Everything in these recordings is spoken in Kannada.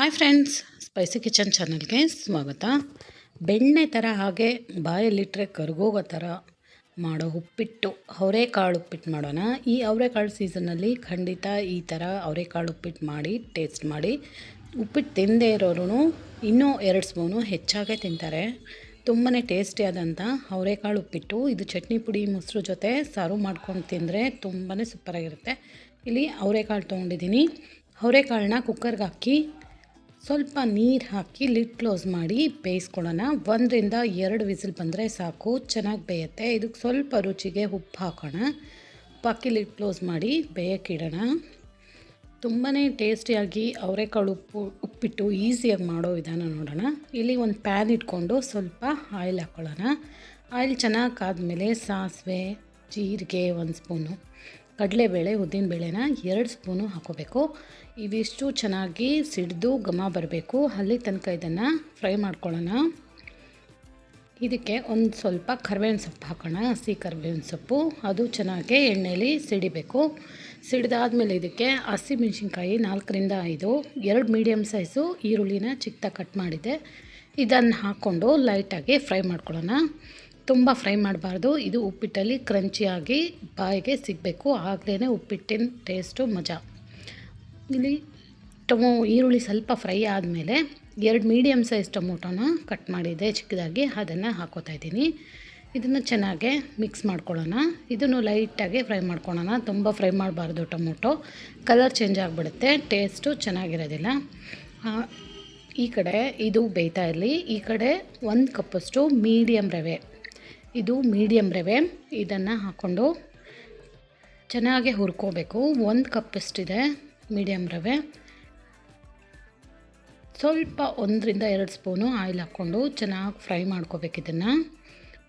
ಹಾಯ್ ಫ್ರೆಂಡ್ಸ್ ಸ್ಪೈಸಿ ಕಿಚನ್ ಚಾನಲ್ಗೆ ಸ್ವಾಗತ. ಬೆಣ್ಣೆ ಥರ ಹಾಗೆ ಬಾಯಲ್ಲಿಟ್ಟರೆ ಕರ್ಗೋಗೋ ಥರ ಮಾಡೋ ಉಪ್ಪಿಟ್ಟು, ಅವರೆಕಾಳು ಉಪ್ಪಿಟ್ಟು ಮಾಡೋಣ. ಈ ಅವರೆಕಾಳು ಸೀಸನ್ನಲ್ಲಿ ಖಂಡಿತ ಈ ಥರ ಅವರೆಕಾಳು ಉಪ್ಪಿಟ್ಟು ಮಾಡಿ ಟೇಸ್ಟ್ ಮಾಡಿ. ಉಪ್ಪಿಟ್ಟು ತಿಂದೇ ಇರೋರು ಇನ್ನೂ ಎರಡು ಸ್ಪೂನು ಹೆಚ್ಚಾಗೆ ತಿಂತಾರೆ. ತುಂಬಾ ಟೇಸ್ಟಿಯಾದಂಥ ಅವರೆಕಾಳು ಉಪ್ಪಿಟ್ಟು, ಇದು ಚಟ್ನಿ ಪುಡಿ, ಮೊಸರು ಜೊತೆ ಸಾರು ಮಾಡ್ಕೊಂಡು ತಿಂದರೆ ತುಂಬಾ ಸೂಪರಾಗಿರುತ್ತೆ ಇಲ್ಲಿ ಅವರೆಕಾಳು ತೊಗೊಂಡಿದ್ದೀನಿ. ಅವರೆಕಾಳನ್ನ ಕುಕ್ಕರ್ಗೆ ಹಾಕಿ ಸ್ವಲ್ಪ ನೀರು ಹಾಕಿ ಲಿಡ್ ಕ್ಲೋಸ್ ಮಾಡಿ ಬೇಯಿಸ್ಕೊಳ್ಳೋಣ. ಒಂದರಿಂದ ಎರಡು ವಿಸಿಲ್ ಬಂದರೆ ಸಾಕು. ಚೆನ್ನಾಗಿ ಬೇಯುತ್ತೆ. ಇದಕ್ಕೆ ಸ್ವಲ್ಪ ರುಚಿಗೆ ಉಪ್ಪು ಹಾಕೋಣ. ಹಾಕಿ ಲಿಡ್ ಕ್ಲೋಸ್ ಮಾಡಿ ಬೇಯಕ್ಕಿಡೋಣ. ತುಂಬಾ ಟೇಸ್ಟಿಯಾಗಿ ಅವರೆಕಾಳು ಉಪ್ಪು, ಉಪ್ಪಿಟ್ಟು ಈಸಿಯಾಗಿ ಮಾಡೋ ವಿಧಾನ ನೋಡೋಣ. ಇಲ್ಲಿ ಒಂದು ಪ್ಯಾನ್ ಇಟ್ಕೊಂಡು ಸ್ವಲ್ಪ ಆಯಿಲ್ ಹಾಕ್ಕೊಳ್ಳೋಣ ಆಯಿಲ್ ಚೆನ್ನಾಗಿ ಆದಮೇಲೆ ಸಾಸಿವೆ, ಜೀರಿಗೆ ಒಂದು ಸ್ಪೂನು. ಕಡಲೆಬೇಳೆ ಉದ್ದಿನಬೇಳೆನ ಎರಡು ಸ್ಪೂನು ಹಾಕೋಬೇಕು. ಇವಿಷ್ಟು ಚೆನ್ನಾಗಿ ಸಿಡಿದು ಘಮ ಬರಬೇಕು. ಅಲ್ಲಿ ತನಕ ಇದನ್ನು ಫ್ರೈ ಮಾಡ್ಕೊಳ್ಳೋಣ. ಇದಕ್ಕೆ ಒಂದು ಸ್ವಲ್ಪ ಕರ್ಬೇವಿನ ಸೊಪ್ಪು ಹಾಕೋಣ. ಹಸಿ ಕರ್ಬೇವಿನ ಸೊಪ್ಪು. ಅದು ಚೆನ್ನಾಗಿ ಎಣ್ಣೆಯಲ್ಲಿ ಸಿಡಿಬೇಕು. ಸಿಡಿದಾದ್ಮೇಲೆ ಇದಕ್ಕೆ ಹಸಿ ಮೆಣಸಿನ್ಕಾಯಿ ನಾಲ್ಕರಿಂದ ಐದು. ಎರಡು ಮೀಡಿಯಮ್ ಸೈಜು ಈರುಳ್ಳಿನ ಚಿಕ್ಕದಾಗಿ ಕಟ್ ಮಾಡಿದೆ. ಇದನ್ನು ಹಾಕ್ಕೊಂಡು ಲೈಟಾಗಿ ಫ್ರೈ ಮಾಡ್ಕೊಳ್ಳೋಣ. ತುಂಬ ಫ್ರೈ ಮಾಡಬಾರ್ದು. ಇದು ಉಪ್ಪಿಟ್ಟಲ್ಲಿ ಕ್ರಂಚಿಯಾಗಿ ಬಾಯಿಗೆ ಸಿಗಬೇಕು. ಆಗಲೇ ಉಪ್ಪಿಟ್ಟಿನ ಟೇಸ್ಟು ಮಜಾ. ಇಲ್ಲಿ ಟೊಮೊ, ಈರುಳ್ಳಿ ಸ್ವಲ್ಪ ಫ್ರೈ ಆದಮೇಲೆ ಎರಡು ಮೀಡಿಯಮ್ ಸೈಜ್ ಟೊಮೊಟೊನ ಕಟ್ ಮಾಡಿದ್ದೆ ಚಿಕ್ಕದಾಗಿ. ಅದನ್ನು ಹಾಕೋತಾ ಇದ್ದೀನಿ. ಇದನ್ನು ಚೆನ್ನಾಗೆ ಮಿಕ್ಸ್ ಮಾಡ್ಕೊಳ್ಳೋಣ. ಇದನ್ನು ಲೈಟಾಗಿ ಫ್ರೈ ಮಾಡ್ಕೊಳ್ಳೋಣ. ತುಂಬ ಫ್ರೈ ಮಾಡಬಾರ್ದು ಟೊಮೊಟೊ. ಕಲರ್ ಚೇಂಜ್ ಆಗಿಬಿಡುತ್ತೆ. ಟೇಸ್ಟು ಚೆನ್ನಾಗಿರೋದಿಲ್ಲ. ಈ ಕಡೆ ಇದು ಬೇಯ್ತಾ ಇರಲಿ. ಈ ಕಡೆ ಒಂದು ಕಪ್ಪಷ್ಟು ಮೀಡಿಯಮ್ ರವೆ. ಇದು ಮೀಡಿಯಮ್ ರವೆ. ಇದನ್ನು ಹಾಕ್ಕೊಂಡು ಚೆನ್ನಾಗಿ ಹುರ್ಕೋಬೇಕು. ಒಂದು ಕಪ್ಪಷ್ಟಿದೆ ಮೀಡಿಯಮ್ ರವೆ. ಸ್ವಲ್ಪ ಒಂದರಿಂದ ಎರಡು ಸ್ಪೂನು ಆಯಿಲ್ ಹಾಕ್ಕೊಂಡು ಚೆನ್ನಾಗಿ ಫ್ರೈ ಮಾಡ್ಕೋಬೇಕು ಇದನ್ನು.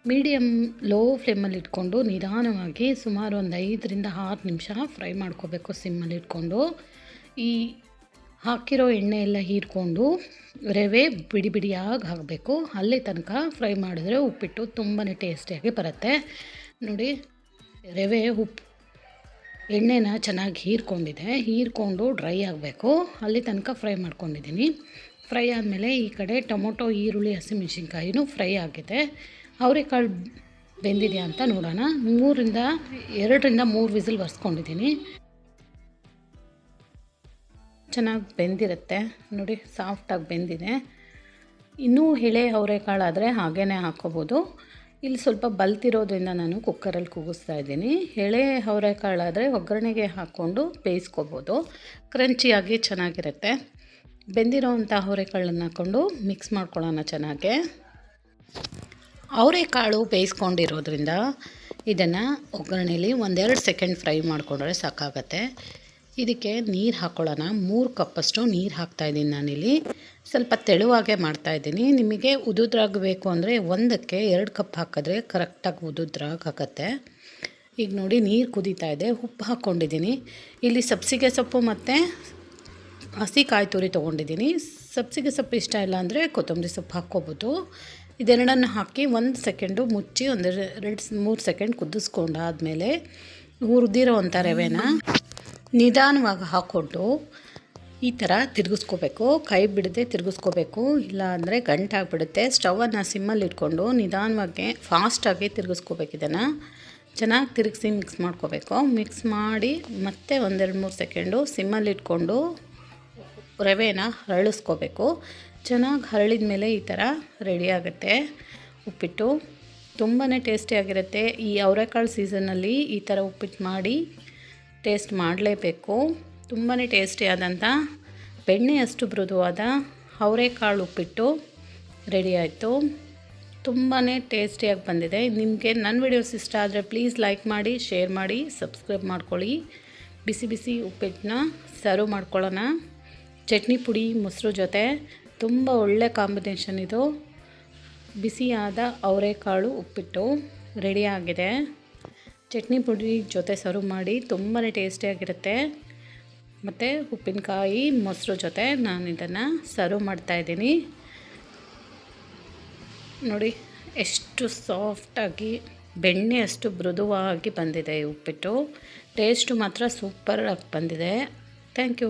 ಮೀಡಿಯಮ್ ಲೋ ಫ್ಲೇಮಲ್ಲಿ ಇಟ್ಕೊಂಡು ನಿಧಾನವಾಗಿ ಸುಮಾರು ಒಂದು ಐದರಿಂದ ಆರು ನಿಮಿಷ ಫ್ರೈ ಮಾಡ್ಕೋಬೇಕು ಸಿಮ್ಮಲ್ಲಿ ಇಟ್ಕೊಂಡು. ಈ ಹಾಕಿರೋ ಎಣ್ಣೆ ಎಲ್ಲ ಹೀರ್ಕೊಂಡು ರವೆ ಬಿಡಿ ಬಿಡಿಯಾಗಿ ಹಾಕಬೇಕು. ಅಲ್ಲಿ ತನಕ ಫ್ರೈ ಮಾಡಿದ್ರೆ ಉಪ್ಪಿಟ್ಟು ತುಂಬಾ ಟೇಸ್ಟಿಯಾಗಿ ಬರುತ್ತೆ. ನೋಡಿ, ರವೆ, ಉಪ್ಪು, ಎಣ್ಣೆನ ಚೆನ್ನಾಗಿ ಹೀರ್ಕೊಂಡಿದೆ. ಹೀರ್ಕೊಂಡು ಡ್ರೈ ಆಗಬೇಕು. ಅಲ್ಲಿ ತನಕ ಫ್ರೈ ಮಾಡ್ಕೊಂಡಿದ್ದೀನಿ. ಫ್ರೈ ಆದಮೇಲೆ ಈ ಕಡೆ ಟೊಮೊಟೊ, ಈರುಳ್ಳಿ, ಹಸಿಮೆಣ್ಸಿನ್ಕಾಯಿನೂ ಫ್ರೈ ಆಗಿದೆ. ಅವರೆಕಾಳು ಬೆಂದಿದೆಯಾ ಅಂತ ನೋಡೋಣ. ಮೂರಿಂದ, ಎರಡರಿಂದ ಮೂರು ವಿಸಿಲ್ ಬರ್ಸ್ಕೊಂಡಿದ್ದೀನಿ ಚೆನ್ನಾಗಿ ಬೆಂದಿರುತ್ತೆ. ನೋಡಿ, ಸಾಫ್ಟಾಗಿ ಬೆಂದಿದೆ. ಇನ್ನೂ ಎಳೆ ಅವರೆಕಾಳಾದರೆ ಹಾಗೇ ಹಾಕ್ಕೋಬೋದು ಇಲ್ಲಿ ಸ್ವಲ್ಪ ಬಲ್ತಿರೋದ್ರಿಂದ ನಾನು ಕುಕ್ಕರಲ್ಲಿ ಕೂಗಿಸ್ತಾ ಇದ್ದೀನಿ. ಎಳೆ ಅವರೆಕಾಳಾದರೆ ಒಗ್ಗರಣೆಗೆ ಹಾಕ್ಕೊಂಡು ಬೇಯಿಸ್ಕೋಬೋದು. ಕ್ರಂಚಿಯಾಗಿ ಚೆನ್ನಾಗಿರುತ್ತೆ. ಬೆಂದಿರೋವಂಥ ಅವರೆಕಾಳನ್ನು ಹಾಕ್ಕೊಂಡು ಮಿಕ್ಸ್ ಮಾಡ್ಕೊಳ್ಳೋಣ ಚೆನ್ನಾಗೆ. ಅವರೆಕಾಳು ಬೇಯಿಸ್ಕೊಂಡಿರೋದ್ರಿಂದ ಇದನ್ನು ಒಗ್ಗರಣೆಯಲ್ಲಿ ಒಂದೆರಡು ಸೆಕೆಂಡ್ ಫ್ರೈ ಮಾಡಿಕೊಂಡ್ರೆ ಸಾಕಾಗತ್ತೆ. ಇದಕ್ಕೆ ನೀರು ಹಾಕ್ಕೊಳ್ಳೋಣ ಮೂರು ಕಪ್ಪಷ್ಟು ನೀರು ಹಾಕ್ತಾಯಿದ್ದೀನಿ ನಾನಿಲ್ಲಿ. ಸ್ವಲ್ಪ ತೆಳುವಾಗೆ ಮಾಡ್ತಾಯಿದ್ದೀನಿ ನಿಮಗೆ ಉದುದ್ರಾಗಬೇಕು ಅಂದರೆ ಒಂದಕ್ಕೆ ಎರಡು ಕಪ್ ಹಾಕಿದ್ರೆ ಕರೆಕ್ಟಾಗಿ ಉದುದ್ರಾಗ ಹಾಕತ್ತೆ ಈಗ ನೋಡಿ ನೀರು ಕುದೀತಾ ಇದೆ. ಉಪ್ಪು ಹಾಕ್ಕೊಂಡಿದ್ದೀನಿ ಇಲ್ಲಿ ಸಬ್ಸಿಗೆ ಸೊಪ್ಪು ಮತ್ತು ಹಸಿ ಕಾಯಿ ತುರಿ ತೊಗೊಂಡಿದ್ದೀನಿ. ಸಬ್ಸಿಗೆ ಸೊಪ್ಪು ಇಷ್ಟ ಇಲ್ಲ ಅಂದರೆ ಕೊತ್ತಂಬರಿ ಸೊಪ್ಪು ಹಾಕ್ಕೋಬೋದು. ಇದೆರಡನ್ನು ಹಾಕಿ ಒಂದು ಸೆಕೆಂಡು ಮುಚ್ಚಿ ಒಂದು ಎರಡು, ಮೂರು ಸೆಕೆಂಡ್ ಕುದಿಸ್ಕೊಂಡಾದಮೇಲೆ ಹುರಿದಿರೋ ಅಂಥ ರವೆನ ನಿಧಾನವಾಗಿ ಹಾಕ್ಕೊಂಡು ಈ ಥರ ತಿರುಗಿಸ್ಕೋಬೇಕು. ಕೈ ಬಿಡದೆ ತಿರುಗಿಸ್ಕೋಬೇಕು. ಇಲ್ಲ ಅಂದರೆ ಗಂಟಾಗ್ಬಿಡುತ್ತೆ ಸ್ಟವನ್ನು ಸಿಮ್ಮಲ್ಲಿ ಇಟ್ಕೊಂಡು ನಿಧಾನವಾಗಿ ಫಾಸ್ಟಾಗಿ ತಿರುಗಿಸ್ಕೋಬೇಕು ಇದನ್ನು. ಚೆನ್ನಾಗಿ ತಿರುಗಿಸಿ ಮಿಕ್ಸ್ ಮಾಡ್ಕೋಬೇಕು. ಮಿಕ್ಸ್ ಮಾಡಿ ಮತ್ತೆ ಒಂದೆರಡು ಮೂರು ಸೆಕೆಂಡು ಸಿಮ್ಮಲ್ಲಿ ಇಟ್ಕೊಂಡು ರವೆನ ಹರಳಿಸ್ಕೋಬೇಕು. ಚೆನ್ನಾಗಿ ಹರಳಿದ ಮೇಲೆ ಈ ಥರ ರೆಡಿ ಆಗುತ್ತೆ. ಉಪ್ಪಿಟ್ಟು ತುಂಬಾ ಟೇಸ್ಟಿಯಾಗಿರುತ್ತೆ ಈ ಅವರೆಕಾಳು ಸೀಸನ್ನಲ್ಲಿ ಈ ಥರ ಉಪ್ಪಿಟ್ಟು ಮಾಡಿ ಟೇಸ್ಟ್ ಮಾಡಲೇಬೇಕು. ತುಂಬಾ ಟೇಸ್ಟಿಯಾದಂಥ ಬೆಣ್ಣೆಯಷ್ಟು ಮೃದುವಾದ ಅವರೆಕಾಳು ಉಪ್ಪಿಟ್ಟು ರೆಡಿ ಆಯಿತು. ತುಂಬಾ ಟೇಸ್ಟಿಯಾಗಿ ಬಂದಿದೆ. ನಿಮಗೆ ನನ್ನ ವಿಡಿಯೋಸ್ ಇಷ್ಟ ಆದರೆ ಪ್ಲೀಸ್ ಲೈಕ್ ಮಾಡಿ, ಶೇರ್ ಮಾಡಿ, ಸಬ್ಸ್ಕ್ರೈಬ್ ಮಾಡ್ಕೊಳ್ಳಿ. ಬಿಸಿ ಬಿಸಿ ಉಪ್ಪಿಟ್ಟನ್ನ ಸರ್ವ್ ಮಾಡ್ಕೊಳ್ಳೋಣ. ಚಟ್ನಿ ಪುಡಿ, ಮೊಸರು ಜೊತೆ ತುಂಬ ಒಳ್ಳೆ ಕಾಂಬಿನೇಷನ್ ಇದು. ಬಿಸಿಯಾದ ಅವರೆಕಾಳು ಉಪ್ಪಿಟ್ಟು ರೆಡಿಯಾಗಿದೆ ಚಟ್ನಿ ಪುಡಿ ಜೊತೆ ಸರ್ವ್ ಮಾಡಿ ತುಂಬಾ ಟೇಸ್ಟಿಯಾಗಿರುತ್ತೆ. ಮತ್ತು ಉಪ್ಪಿನಕಾಯಿ, ಮೊಸರು ಜೊತೆ ನಾನು ಇದನ್ನು ಸರ್ವ್ ಮಾಡ್ತಾಯಿದ್ದೀನಿ ನೋಡಿ, ಎಷ್ಟು ಸಾಫ್ಟಾಗಿ ಬೆಣ್ಣೆ ಅಷ್ಟು ಮೃದುವಾಗಿ ಬಂದಿದೆ ಈ ಉಪ್ಪಿಟ್ಟು. ಟೇಸ್ಟು ಮಾತ್ರ ಸೂಪರಾಗಿ ಬಂದಿದೆ. Thank you